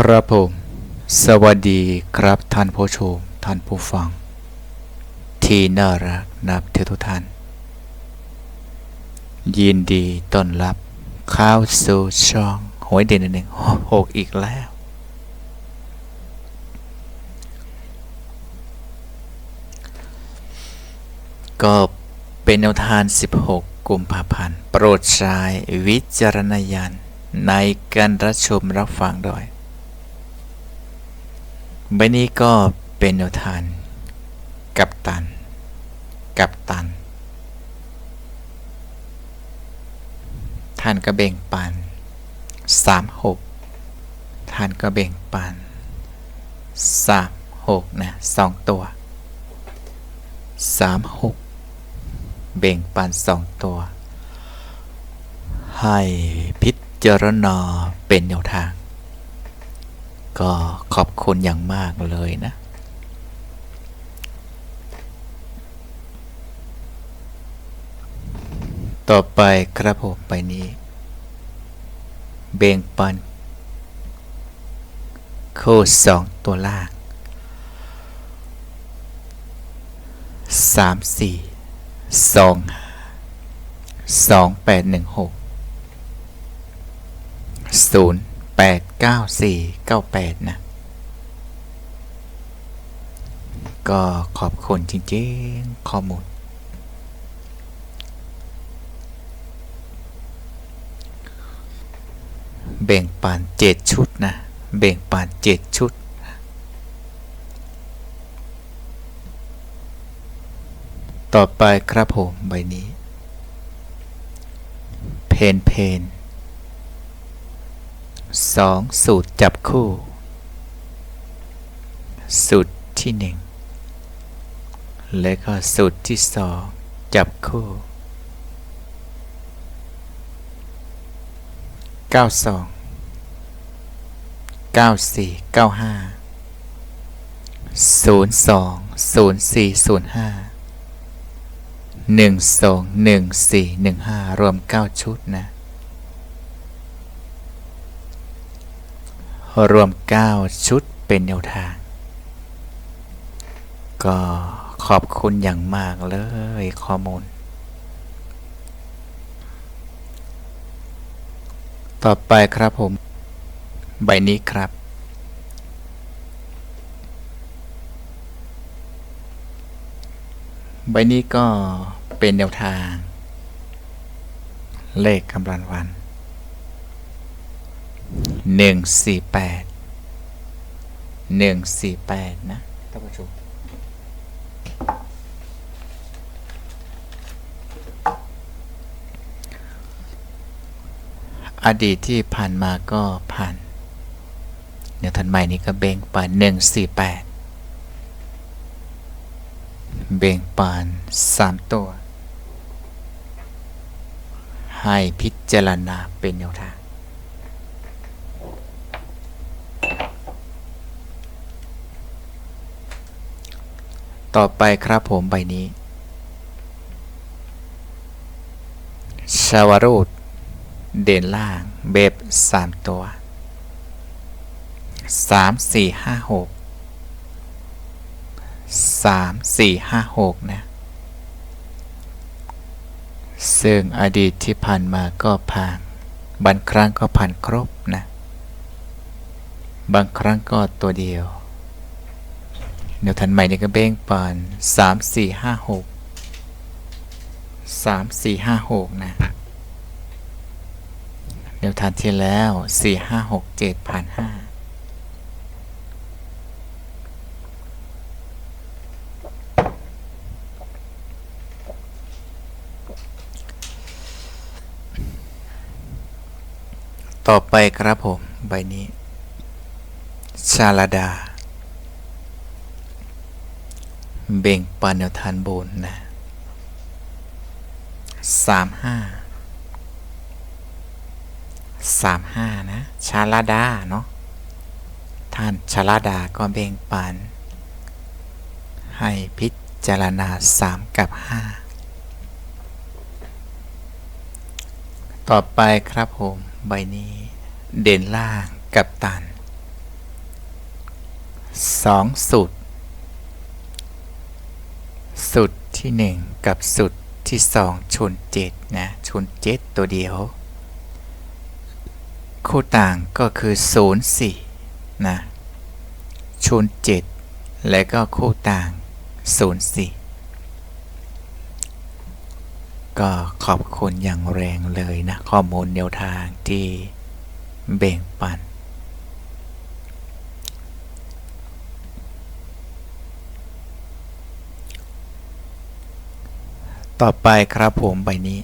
ครับผม สวัสดีครับท่านผู้ชม ท่านผู้ฟัง ที่น่ารักนับถือทุกท่าน ยินดีต้อนรับเข้าสู่ช่องหวยเด่นหนึ่งหกอีกแล้ว ก็เป็นแนวทาง16 กุมภาพันธ์ โปรดใช้วิจารณญาณในการรับชมรับฟังด้วย ใบนี้ก็เป็นแนวทางกับตัน กับตัน ท่านก็เบ่งปันสามหกท่านก็เบ่งปันสามหกนะสองตัวสามหกเบ่งปันสองตัว ให้พิจารณาเป็นแนวทาง ก็ขอบคุณอย่างมากเลยนะ ต่อไปครับผมไปนี้เบ่งปันโคสองตัวล่างสามสี่สองสองแปดหนึ่งหกศูนย์ แปดเก้าสี่เก้าแปดนะ ก็ขอบคุณจริงๆ ข้อมูล แบ่งปันเจ็ดชุดนะ แบ่งปันเจ็ดชุดต่อไปครับผมใบนี้ เพนเพน สองสูตรจับคู่ สูตรที่หนึ่งและก็สูตรที่สองจับคู่เก้าสองเก้าสี่เก้าห้าศูนย์สองศูนย์สี่ศูนย์ห้าหนึ่งสองหนึ่งสี่หนึ่งห้ารวมเก้าชุดนะ รวม 9 ชุดเป็นแนวทาง ก็ขอบคุณอย่างมากเลยข้อมูล ต่อไปครับผม ใบนี้ครับ ใบนี้ก็เป็นแนวทาง เลขกำลังวัน หนึ่งสี่แปดหนึ่งสี่แปดนะท่านผู้ชมอดีตที่ผ่านมาก็ผ่านเนี่ยทันใหม่นี้ก็เบ่งปานหนึ่งสี่แปดเบ่งปานสามตัว ให้พิจารณาเป็นแนวทาง ต่อไปครับผมใบนี้ชาวรูดเด่นล่างเบบสามตัวสามสี่ห้าหกสามสี่ห้าหกนะ ซึ่งอดีตที่ผ่านมาก็ผ่านบางครั้งก็ผ่านครบนะ บางครั้งก็ตัวเดียว แนวทันใหม่นี่ก็เบ้งปานสามสี่ห้าหกสามสี่ห้าหกนะแนวทันที่แล้วสี่ห้าหกเจ็ดผ่านห้าต่อไปครับผม ใบนี้ ชาลาดา เบ่งปันแนวทานบนนะสามห้าสามห้านะ ชาลาดา เนาะท่านชาลาดาก็เบ่งปัน ให้พิจารณาสามกับห้าต่อไปครับผมใบนี้ เด่นล่างกับตันสองสุด สุดที่หนึ่งกับสุดที่สองชนเจ็ดนะชนเจ็ดตัวเดียว คู่ต่างก็คือศูนย์สี่นะชนเจ็ดและก็คู่ต่างศูนย์สี่ก็ขอบคุณอย่างแรงเลยนะ ข้อมูลแนวทางที่แบ่งปัน ต่อไปครับผมใบนี้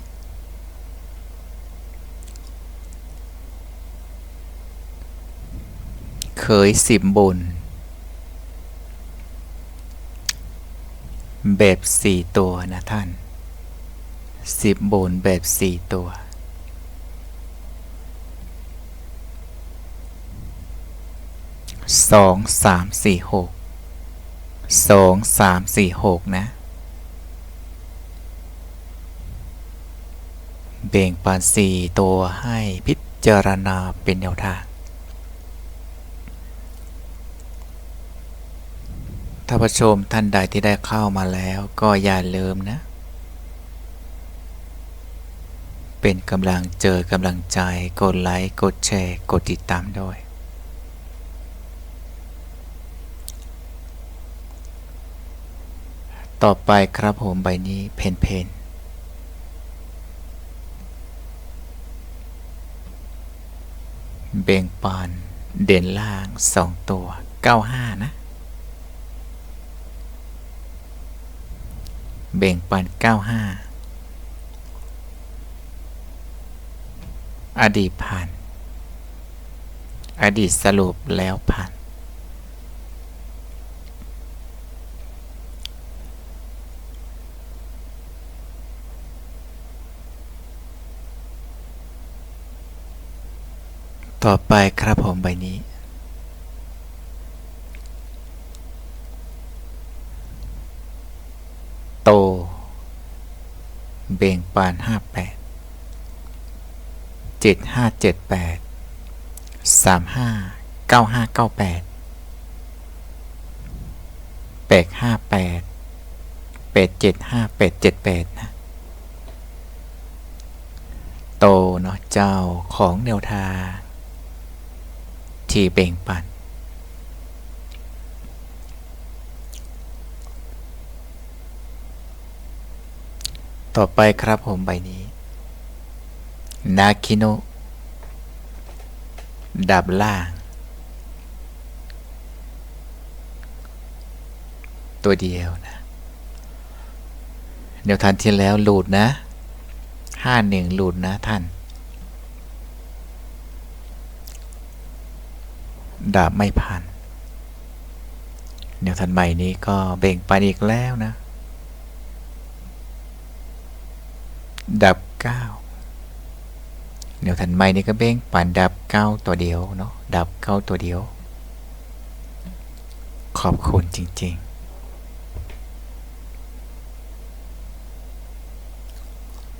เคยสิบบนแบบสี่ตัวนะท่าน สิบบนแบบสี่ตัว สองสามสี่หก สองสามสี่หกนะ เบ่งปันสี่ตัวให้พิจารณาเป็นแนวทาง ถ้าผู้ชมท่านใดที่ได้เข้ามาแล้วก็อย่าลืมนะ เป็นกำลังเจอกำลังใจ กดไลค์ กดแชร์ กดติดตามด้วยต่อไปครับผมใบนี้เพนเพน เบ่งปอน เด่นล่างสองตัว95นะ เบ่งปาน95อดีตผ่าน อดีตสรุปแล้วผ่าน ต่อไปครับผมใบนี้ โต เบ่งปานห้าแปดเจ็ดห้าเจ็ดแปดสามห้าเก้าห้าเก้าแปดแปดห้าแปดแปดเจ็ดห้าแปดเจ็ดแปดนะ โตเนาะเจ้าของแนวทาง ที่เบ่งปันต่อไปครับผมใบนี้นาคิโนะดับล่าง ตัวเดียวนะแนวทางที่แล้วหลุดนะห้าหนึ่งหลุดนะท่าน ดาบไม่พันแนวทันใหม่นี้ก็เบ่งปันอีกแล้วนะ ดับเก้าแนวทันใหม่นี้ก็เบ่งปันดับเก้าตัวเดียวเนาะดับเก้าตัวเดียว ขอบคุณจริง ๆ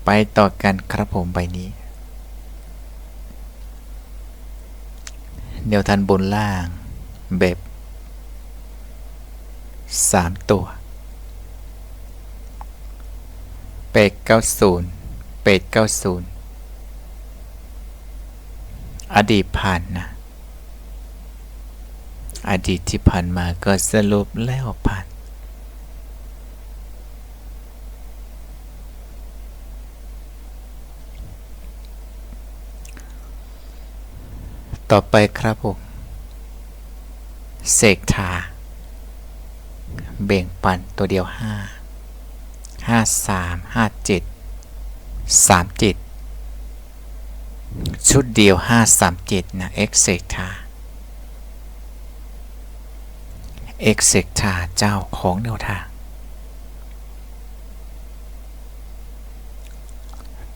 ไปต่อกันครับผมใบนี้ แนวทันบนล่างแบบสามตัวเป็ดเก้าศูนย์เป็ดเก้าศูนย์อดีตผ่านนะ อดีตที่ผ่านมาก็สรุปแล้วผ่าน ต่อไปครับผมเสกถาเบ่งปันตัวเดียวห้าห้าสามห้าเจ็ดสามเจ็ดชุดเดียวห้าสามเจ็ดนะเอ็กเซกทาเอ็กเซกทาเจ้าของแนวทาง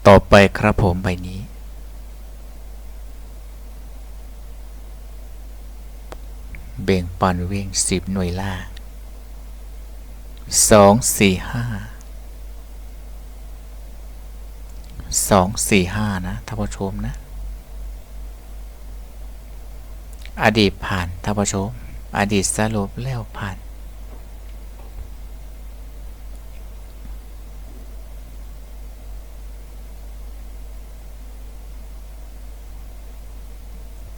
ต่อไปครับผมใบนี้ เบ่งปันวิ่งสิบหน่วยล่างสองสี่ห้าสองสี่ห้านะท่านผู้ชมนะ อดีตผ่านท่านผู้ชม อดีตสรุปแล้วผ่าน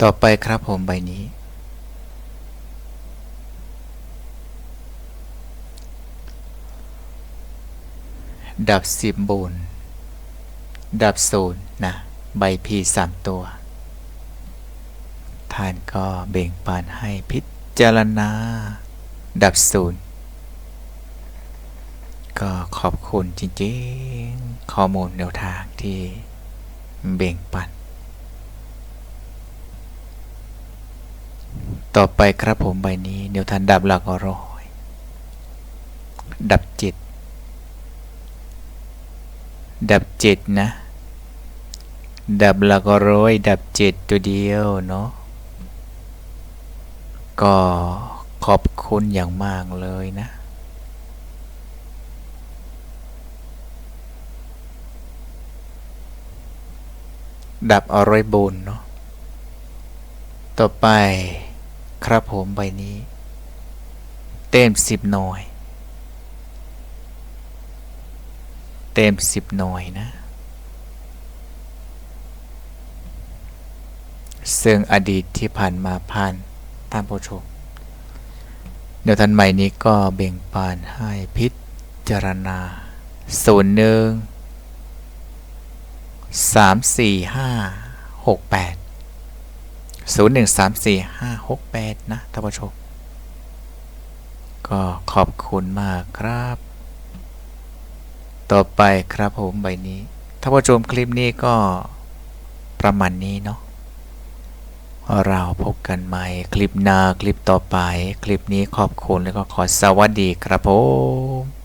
ต่อไปครับผมใบนี้ ดับสิบบุญดับศูนย์นะ ใบพีสามตัว ท่านก็เบ่งปานให้พิจารณา ดับศูนย์ก็ขอบคุณจริงๆ ข้อมูลแนวทางที่เบ่งปัน ต่อไปครับผมใบนี้เดี๋ยวท่านดับหลักร้อย ดับจิต ดับเจิตนะ ดับหลักร้อยดับเจิตตัวเดียวเนาะก็ขอบคุณอย่างมากเลยนะ ดับอร่อยบุญเนาะต่อไปครับผมใบนี้ เต็มสิบหน่วย เต็มสิบหน่วยนะซึ่งอดีตที่ผ่านมาผ่านท่านผู้ชมเดี๋ยวท่านใหม่นี้ก็เบ่งปานให้พิจารณาศูนย์หนึ่งสามสี่ห้าหกแปดศูนย์หนึ่งสามสี่ห้าหกแปดนะท่านผู้ชมก็ขอบคุณมากครับ ต่อไปครับผมใบนี้ ถ้าผู้ชมคลิปนี้ก็ประมาณนี้เนาะเราพบกันใหม่ คลิปหน้าคลิปต่อไป คลิปนี้ขอบคุณแล้วก็ขอสวัสดีครับผม